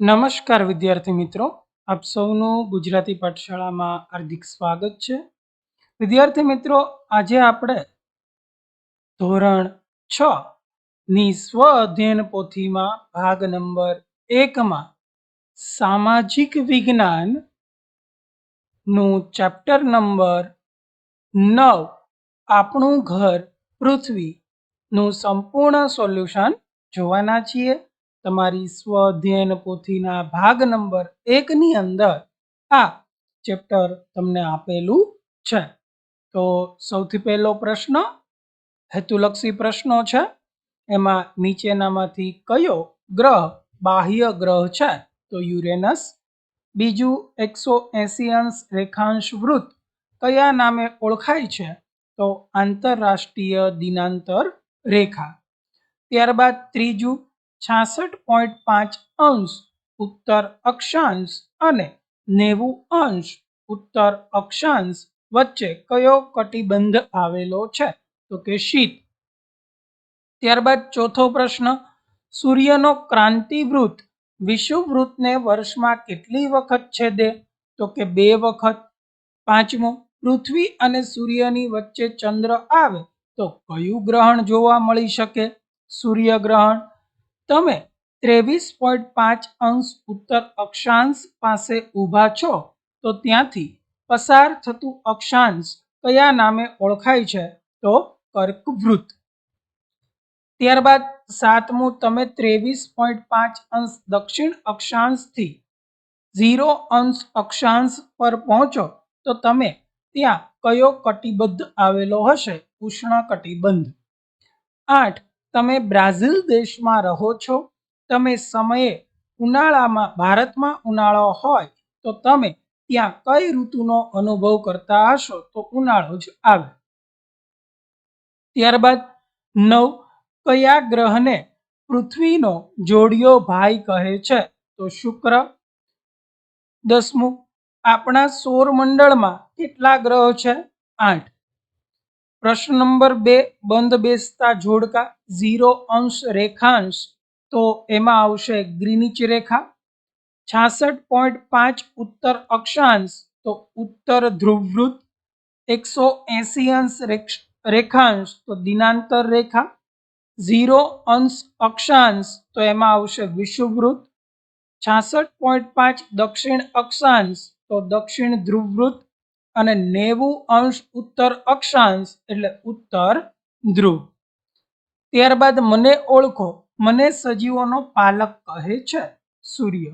નમસ્કાર વિદ્યાર્થી મિત્રો. આપ સૌનું ગુજરાતી પાઠશાળામાં હાર્દિક સ્વાગત છે. વિદ્યાર્થી મિત્રો, આજે આપણે ધોરણ છ ની સ્વ અધ્યયન પોથીમાં ભાગ નંબર એકમાં સામાજિક વિજ્ઞાનનું ચેપ્ટર નંબર નવ, આપણું ઘર પૃથ્વી નું સંપૂર્ણ સોલ્યુશન જોવાના છીએ. તમારી સ્વ અધ્યયન પોથીના ભાગ નંબર એકની અંદર આ ચેપ્ટર તમને આપેલું છે. તો સૌથી પહેલો પ્રશ્ન, હેતુલક્ષી પ્રશ્નો છે. એમાં નીચેનામાંથી કયો ગ્રહ બાહ્ય ગ્રહ છે? તો યુરેનસ. બીજું, એકસો એસી અંશ રેખાંશ વૃત્ત કયા નામે ઓળખાય છે? તો આંતરરાષ્ટ્રીય દિનાંતર રેખા. ત્યારબાદ ત્રીજું છાસઠ પોઈન્ટ પાંચ અંશ ઉત્તર અક્ષાંશ અને નેવું અંશ ઉત્તર અક્ષાંશ વચ્ચે કયો કટિબંધ આવેલો છે? તો કે શીત. ત્યારબાદ ચોથો પ્રશ્ન, સૂર્યનો ક્રાંતિવૃત્ત વિષુવવૃત્તને વર્ષમાં કેટલી વખત છેદે? તો કે બે વખત. પાંચમો, પૃથ્વી અને સૂર્યની વચ્ચે ચંદ્ર આવે તો કયું ગ્રહણ જોવા મળી શકે? સૂર્યગ્રહણ. તમે ત્રેવીસ પોઈન્ટ પાંચ અંશ ઉત્તર અક્ષાંશ પાસે ઊભા છો, તો ત્યાંથી પસાર થતું અક્ષાંશ કયા નામે ઓળખાય છે? તો કર્કવૃત્ત. ત્યારબાદ સાતમું, તમે ત્રેવીસ પોઈન્ટ પાંચ અંશ દક્ષિણ અક્ષાંશથી ઝીરો અંશ અક્ષાંશ પર પહોંચો, તો તમે ત્યાં કયો કટિબદ્ધ આવેલો હશે? ઉષ્ણ કટિબંધ. આઠ તમે બ્રાઝિલ દેશમાં રહો છો, તમે સમયે ઉનાળામાં, ભારતમાં ઉનાળો હોય, તો તમે ત્યાં કઈ ઋતુનો અનુભવ કરતા હશો, તો ઉનાળો જ આવે. ત્યારબાદ નવ, કયા ગ્રહને પૃથ્વીનો જોડિયો ભાઈ કહે છે, તો શુક્ર. દસમું, આપણા સૌર મંડળમાં કેટલા ગ્રહો છે? આઠ. પ્રશ્ન નંબર બે બંધ બેસતા જોડકા ઝીરો અંશ રેખાંશ તો એમાં આવશે ગ્રીનિચ રેખા છાસઠ પોઈન્ટ પાંચ ઉત્તર અક્ષાંશ તો ઉત્તર ધ્રુવવૃત્ત એકસો એસી અંશ રેખાંશ તો દિનાંતર રેખા ઝીરો અંશ અક્ષાંશ તો એમાં આવશે વિષુવવૃત્ત છાસઠ પોઈન્ટ પાંચ દક્ષિણ અક્ષાંશ તો દક્ષિણ ધ્રુવવૃત્ત અને નેવું અંશ ઉત્તર અક્ષાંશ એટલે ઉત્તર ધ્રુવ. ત્યારબાદ મને ઓળખો, મને સજીવોનો પાલક કહે છે સૂર્ય.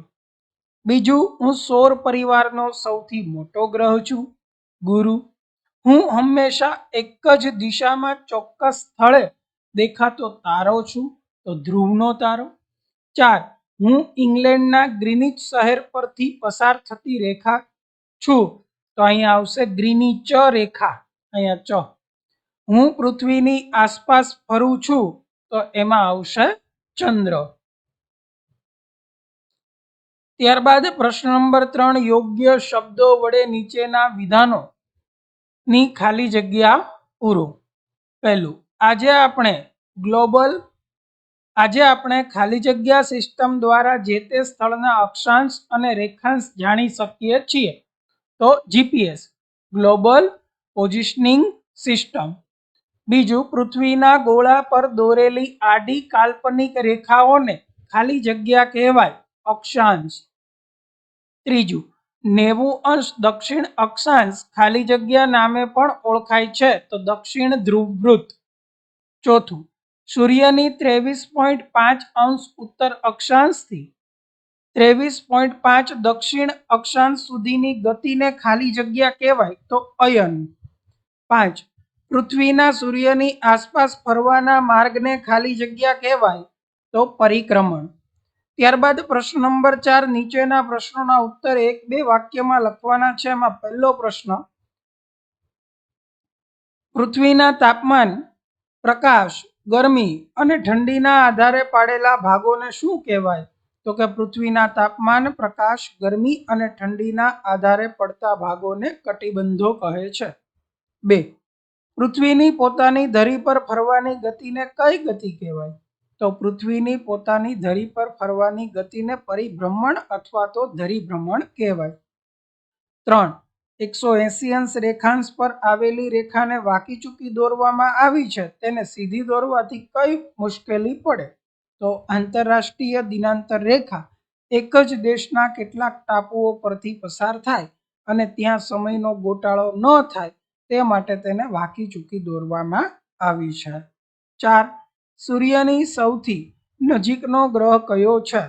બીજું, હું સૌર પરિવારનો સૌથી મોટો ગ્રહ છું. ગુરુ, હું હંમેશા એક જ દિશામાં ચોક્કસ સ્થળે દેખાતો તારો છું, તો ધ્રુવનો તારો. ચાર, હું ઇંગ્લેન્ડના ગ્રીનિચ શહેર પરથી પસાર થતી રેખા છું તો અહીંયા આવશે ગ્રીની ચ રેખા. અહીંયા ચ. હું પૃથ્વીની આસપાસ ફરું છું, તો એમાં આવશે ચંદ્ર. ત્યારબાદ પ્રશ્ન નંબર ત્રણ, યોગ્ય શબ્દો વડે નીચેના વિધાનો ની ખાલી જગ્યા પૂરો. પહેલું, આજે આપણે ગ્લોબલ, આજે આપણે ખાલી જગ્યા સિસ્ટમ દ્વારા જે તે સ્થળના અક્ષાંશ અને રેખાંશ જાણી શકીએ છીએ. તો જીપીએસ ગ્લોબલ પોઝિશનિંગ સિસ્ટમ બીજું, પૃથ્વીના ગોળા પર દોરેલી આડી કાલ્પનિક રેખાઓને ખાલી જગ્યા કહેવાય, અક્ષાંશ. ત્રીજું, નેવું અંશ દક્ષિણ અક્ષાંશ ખાલી જગ્યા નામે પણ ઓળખાય છે, તો દક્ષિણ ધ્રુવવૃત્ત. ચોથું, સૂર્યની ત્રેવીસ પોઈન્ટ પાંચ અંશ ઉત્તર અક્ષાંશથી ત્રેવીસ પોઈન્ટ પાંચ દક્ષિણ અક્ષાંશ સુધીની ગતિને ખાલી જગ્યા કહેવાય તો અયન. પાંચ, પૃથ્વીના સૂર્યની આસપાસ ફરવાના માર્ગને ખાલી જગ્યા કહેવાય તો પરિક્રમણ. ત્યારબાદ પ્રશ્ન નંબર ચાર નીચેના પ્રશ્નોના ઉત્તર એક બે વાક્યમાં લખવાના છે. એમાં પહેલો પ્રશ્ન, પૃથ્વીના તાપમાન, પ્રકાશ, ગરમી અને ઠંડીના આધારે પાડેલા ભાગોને શું કહેવાય? તો કે પૃથ્વીના તાપમાન, પ્રકાશ, ગરમી અને ઠંડીના આધારે પડતા ભાગોને કટિબંધો કહે છે. બે, પૃથ્વીની પોતાની ધરી પર ફરવાની ગતિને કઈ ગતિ કહેવાય? તો પૃથ્વીની પોતાની ધરી પર ફરવાની ગતિને પરિભ્રમણ અથવા તો ધરીભ્રમણ કહેવાય. ત્રણ, એકસો એસી અંશ રેખાંશ પર આવેલી રેખાને વાંકી ચૂકી દોરવામાં આવી છે. તેને સીધી દોરવાથી કઈ મુશ્કેલી પડે? તો આંતરરાષ્ટ્રીય દિનાંતર રેખા એક જ દેશના કેટલાક ટાપુઓ પરથી પસાર થાય અને ત્યાં સમયનો ગોટાળો ન થાય તે માટે તેને વાંકી ચૂકી દોરવામાં આવી છે. ચાર, સૂર્યની સૌથી નજીકનો ગ્રહ કયો છે?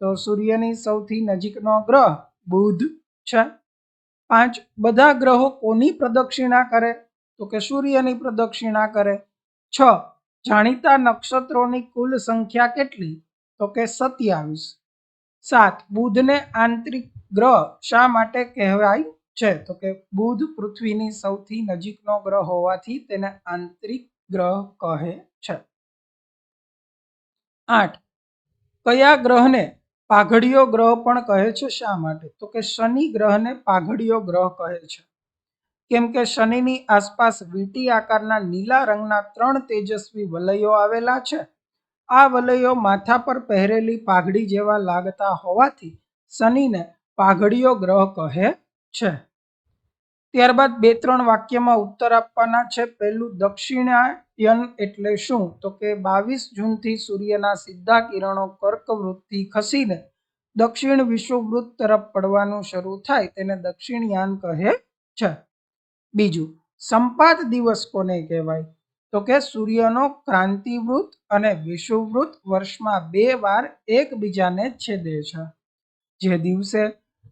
તો સૂર્યની સૌથી નજીકનો ગ્રહ બુધ છે. પાંચ, બધા ગ્રહો કોની પ્રદક્ષિણા કરે? તો કે સૂર્યની પ્રદક્ષિણા કરે? છ જાણીતા નક્ષત્રોની કુલ સંખ્યા કેટલી? તો કે સત્યાવીસ. સાત, બુધને આંતરિક ગ્રહ શા માટે કહેવાય છે? તો કે બુધ પૃથ્વીની સૌથી નજીકનો ગ્રહ હોવાથી તેને આંતરિક ગ્રહ કહે છે. આઠ, કયા ગ્રહને પાઘડીયો ગ્રહ પણ કહે છે? શા માટે? તો કે શનિ ગ્રહને પાઘડીયો ગ્રહ કહે છે. કેમ કે શનિની આસપાસ વીંટી આકારના નીલા રંગના ત્રણ તેજસ્વી વલયો આવેલા છે. આ વલયો માથા પર પહેરેલી પાઘડી જેવા લાગતા હોવાથી શનિને પાઘડીઓ ગ્રહ કહે છે. ત્યારબાદ બે ત્રણ વાક્યમાં ઉત્તર આપવાના છે. પહેલું, દક્ષિણાયન એટલે શું? તો કે, બાવીસ જૂનથી સૂર્યના સીધા કિરણો કર્કવૃત્તથી ખસીને દક્ષિણ વિષુવવૃત્ત તરફ પડવાનું શરૂ થાય, તેને દક્ષિણયાન કહે છે. બીજું, સંપાત દિવસ કોને કહેવાય? તો કે સૂર્યનો ક્રાંતિવૃત્ત અને વિષુવવૃત્ત વર્ષમાં બે વાર એકબીજાને છેદે છે. જે દિવસે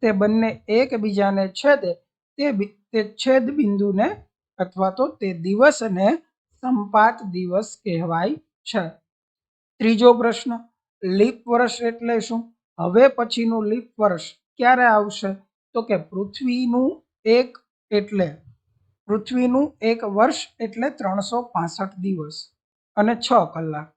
તે બંને એકબીજાને છેદે, તે તે છેદ બિંદુને અથવા તો તે દિવસને સંપાત દિવસ કહેવાય છે. ત્રીજો પ્રશ્ન, લીપ વર્ષ એટલે શું? હવે પછીનું લીપ વર્ષ ક્યારે આવશે? તો કે પૃથ્વીનું એક એટલે પૃથ્વીનું એક વર્ષ એટલે ત્રણસો દિવસ અને છ કલાક.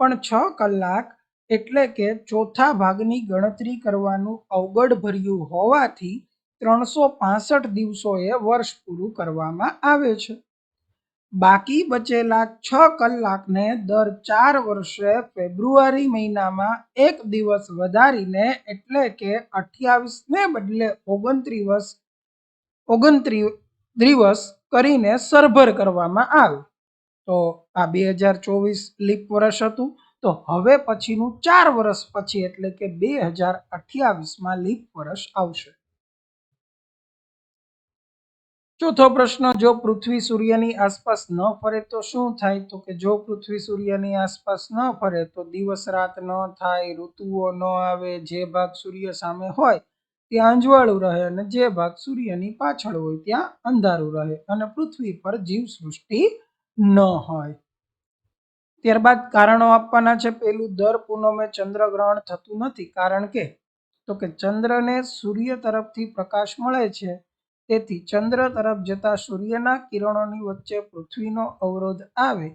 પણ છ કલાક એટલે કે ચોથા ભાગની ગણતરી કરવાનું અવગડ ભર્યું હોવાથી ત્રણસો પાસઠ દિવસોએ વર્ષ પૂરું કરવામાં આવે છે. બાકી બચેલા છ કલાકને દર ચાર વર્ષે ફેબ્રુઆરી મહિનામાં એક દિવસ વધારીને એટલે કે અઠ્યાવીસને બદલે ઓગણત્રીસ ઓગણત્રીસ દિવસ કરીને સરભર કરવામાં આવે. તો આ બે હજાર ચોવીસ લીપ વર્ષ હતું. તો હવે પછીનું ચાર વર્ષ પછી એટલે કે બે હજાર અઠ્યાવીસમાં લીપ વર્ષ આવશે. ચોથો પ્રશ્ન, જો પૃથ્વી સૂર્યની આસપાસ ન ફરે તો શું થાય? તો કે જો પૃથ્વી સૂર્યની આસપાસ ન ફરે તો દિવસ રાત ન થાય, ઋતુઓ ન આવે, જે ભાગ સૂર્ય સામે હોય ત્યાં અંજવાળું રહે અને જે ભાગ સૂર્યની પાછળ હોય ત્યાં અંધારું રહે અને પૃથ્વી પર જીવસૃષ્ટિ ન હોય. ત્યારબાદ કારણો આપવાના છે. પેલું દર પૂનમે ચંદ્રગ્રહણ થતું નથી. કારણ કે, તો કે ચંદ્રને સૂર્ય તરફથી પ્રકાશ મળે છે. તેથી ચંદ્ર તરફ જતા સૂર્યના કિરણોની વચ્ચે પૃથ્વીનો અવરોધ આવે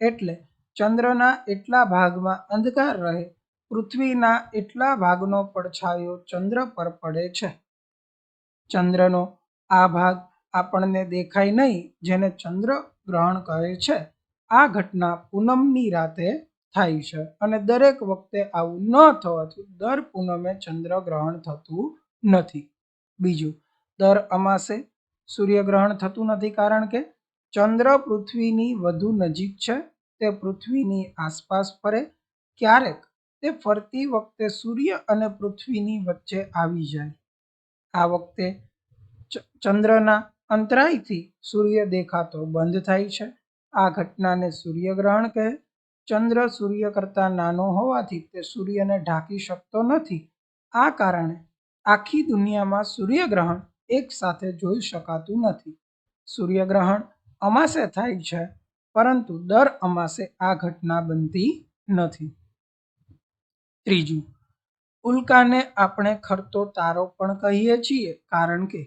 એટલે ચંદ્રના એટલા ભાગમાં અંધકાર રહે પૃથ્વીના એટલા ભાગનો પડછાયો ચંદ્ર પર પડે છે. ચંદ્રનો આ ભાગ આપણને દેખાય નહીં, જેને ચંદ્ર ગ્રહણ કહે છે. આ ઘટના પૂનમની રાતે થાય છે અને દરેક વખતે આવું ન થવાથી દર પૂનમે ચંદ્રગ્રહણ થતું નથી. બીજું, દર અમાસે સૂર્યગ્રહણ થતું નથી કારણ કે ચંદ્ર પૃથ્વીની વધુ નજીક છે. તે પૃથ્વીની આસપાસ ફરે, ક્યારેક તે ફરતી વખતે સૂર્ય અને પૃથ્વીની વચ્ચે આવી જાય. આ વખતે ચંદ્રના અંતરાયથી સૂર્ય દેખાતો બંધ થાય છે. આ ઘટનાને સૂર્યગ્રહણ કહે. ચંદ્ર સૂર્ય કરતાં નાનો હોવાથી તે સૂર્યને ઢાંકી શકતો નથી. આ કારણે આખી દુનિયામાં સૂર્યગ્રહણ એક સાથે જોઈ શકાતું નથી. સૂર્યગ્રહણ અમાસે થાય છે, પરંતુ દર અમાસે આ ઘટના બનતી નથી. ત્રીજું, ઉલ્કાને આપણે ખરતો તારો પણ કહીએ છીએ, કારણ કે,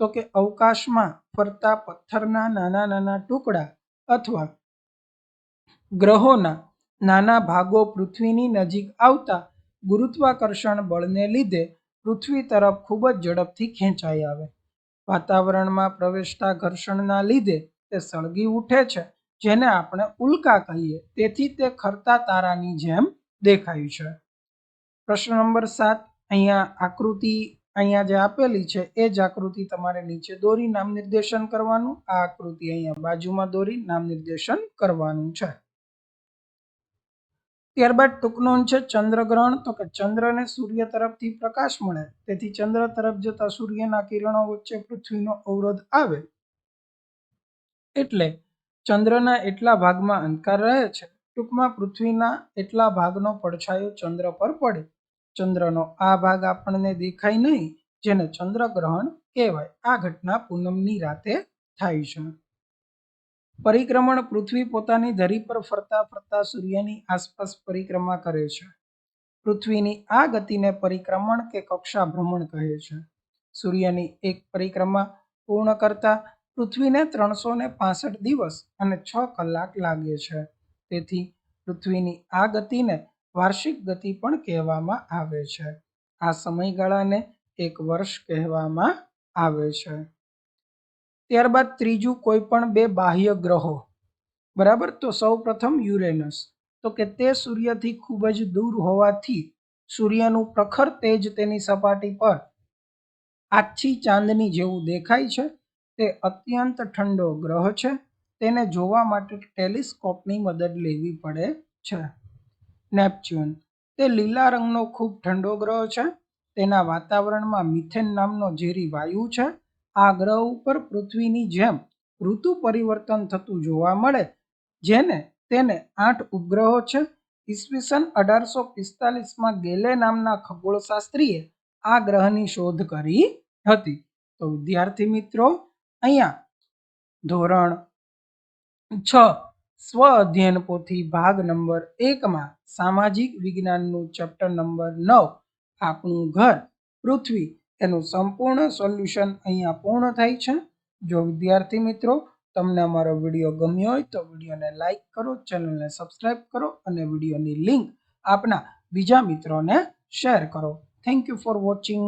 તો કે અવકાશમાં ફરતા પથ્થરના નાના નાના ટુકડા અથવા ગ્રહોના નાના ભાગો પૃથ્વીની નજીક આવતા ગુરુત્વાકર્ષણ બળને લીધે પૃથ્વી તરફ ખૂબ જ ઝડપથી ખેંચાઈ આવે. વાતાવરણમાં પ્રવેશતા ઘર્ષણના લીધે તે સળગી ઉઠે છે, જેને આપણે ઉલ્કા કહીએ, તેથી તે ખરતા તારાની જેમ દેખાય છે. પ્રશ્ન નંબર સાત, અહીંયા આકૃતિ અહીંયા જે આપેલી છે, એ જ આકૃતિ તમારે નીચે દોરી નામ નિર્દેશન કરવાનું, આ આકૃતિ અહીંયા બાજુમાં દોરી નામ નિર્દેશન કરવાનું છે. ત્યારબાદ ટૂંક નોંધ છે, ચંદ્રગ્રહણ, તો કે ચંદ્રને સૂર્ય તરફથી પ્રકાશ મળે, તેથી ચંદ્ર તરફ જતા સૂર્યના કિરણો વચ્ચે પૃથ્વીનો અવરોધ આવે. એટલે ચંદ્રના એટલા ભાગમાં અંધકાર રહે છે ટૂંકમાં પૃથ્વીના એટલા ભાગનો પડછાયો ચંદ્ર પર પડે. ચંદ્રનો આ ભાગ આપણને દેખાય નહીં, જેને ચંદ્રગ્રહણ કહેવાય. આ ઘટના પૂનમની રાતે થાય છે. પરિક્રમણ પૃથ્વી પોતાની ધરી પર ફરતા ફરતા સૂર્યની આસપાસ પરિક્રમા કરે છે. પૃથ્વીની આ ગતિને પરિક્રમણ કે કક્ષા ભ્રમણ કહે છે. સૂર્યની એક પરિક્રમા પૂર્ણ કરતા પૃથ્વીને ત્રણસો ને દિવસ અને છ કલાક લાગે છે. તેથી પૃથ્વીની આ ગતિને વાર્ષિક ગતિ પણ કહેવામાં આવે છે. આ સમયગાળાને એક વર્ષ કહેવામાં આવે છે. ત્યારબાદ ત્રીજું કોઈ પણ બે બાહ્ય ગ્રહો. બરાબર? તો સૌ પ્રથમ યુરેનસ. તો કે તે સૂર્યથી ખૂબ જ દૂર હોવાથી સૂર્યનું પ્રખર તેજ તેની સપાટી પર આછી ચાંદની જેવું દેખાય છે. તે અત્યંત ઠંડો ગ્રહ છે. તેને જોવા માટે ટેલિસ્કોપની મદદ લેવી પડે છે. નેપચ્યુન. તે લીલા રંગનો ખૂબ ઠંડો ગ્રહ છે. તેના વાતાવરણમાં મિથેન નામનો ઝેરી વાયુ છે. આ ગ્રહ ઉપર પૃથ્વીની જેમ ઋતુ પરિવર્તન થતું જોવા મળે, જેને તેને આઠ ઉપગ્રહો છે. ઈસવીસન અઢારસો પિસ્તાલીસમાં ગેલે નામના ખગોળશાસ્ત્રીએ આ ગ્રહની શોધ કરી હતી. તો વિદ્યાર્થી મિત્રો, અહીંયા ધોરણ છ. સ્વ અધ્યયન પોથી ભાગ નંબર એકમાં સામાજિક વિજ્ઞાનનું ચેપ્ટર નંબર નવ, આપણું ઘર, પૃથ્વી, એનું સંપૂર્ણ સોલ્યુશન અહીંયા પૂર્ણ થાય છે. જો વિદ્યાર્થી મિત્રો, તમને અમારો વીડિયો ગમ્યો હોય તો વિડીયોને લાઇક કરો, ચેનલને સબસ્ક્રાઇબ કરો અને વિડીયોની લિંક આપના બીજા મિત્રોને શેર કરો. Thank you for watching